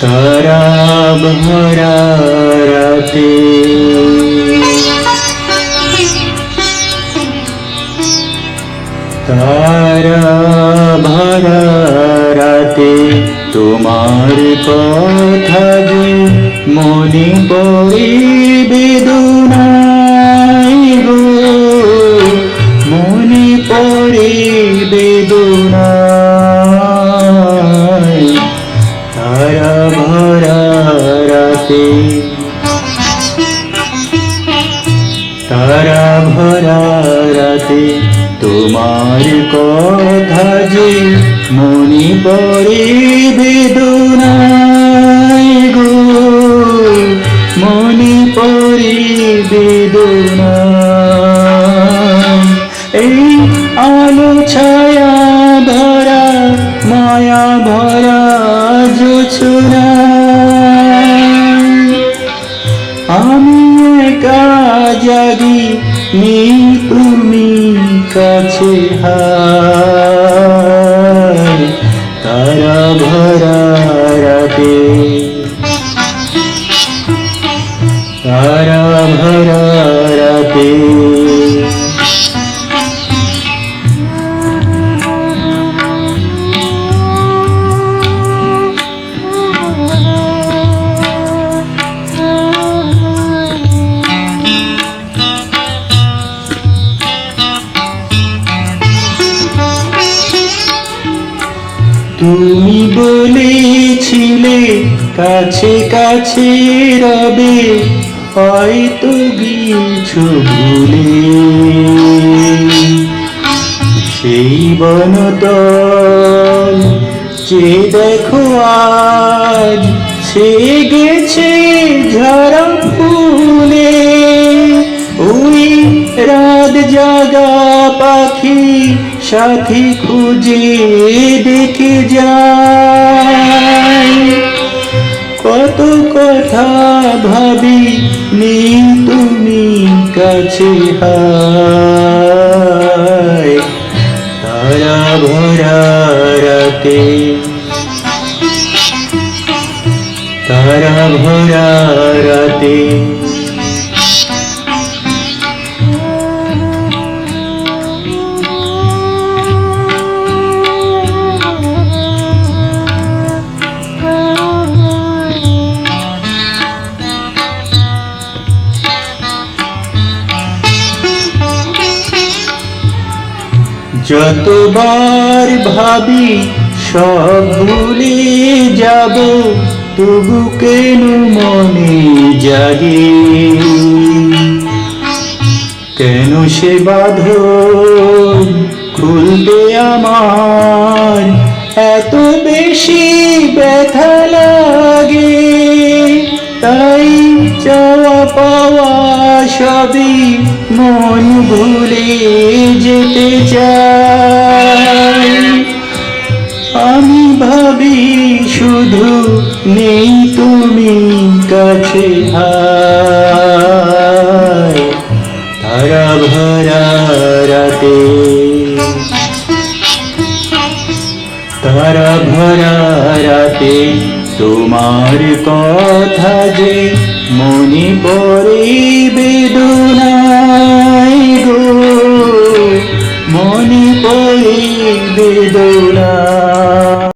তারা ভরা রাতে তারা ভরা রাতে তোমার কথা মনে পড়ে বেদনাই তারা ভরা রাতে তোমার কথা যে মনে পড়ে বেদনাই গো। মনে পড়ে বেদনা এই আলো ছায়া ভরা, মায়া ভরা জোছনা আমি একা জাগি নেই তুমি কাছে হায় তারা ভরা রাতে। তারা ভরা রাতে। তুমি বলেছিলে কাছে কাছে রবে, হয়তো গিয়েছো ভুলে। সেই বনতল যে দেখো আজ, সে গেছে ঝরা ফুলে। ওই রাত জাগা পাখি সাথী খুঁজে দেখে যায় কত কথা ভাবি নেই তুমি কাছে তারা ভরা রাতে, তারা ভরা রাতে যতবার ভাবি সব ভুলে যাব, তবু কেন মনে জাগে? কেন সে বাঁধন খুলবে আমার? এত বেশি ব্যথা লাগে। সবই মন ভুলে যেতে চাই, আমি ভাবি শুধু নেই তুমি কাছে তারা ভরা রাতে। তারা ভরা রাতে তোমার কথা যে মনে পড়ে বেদনাই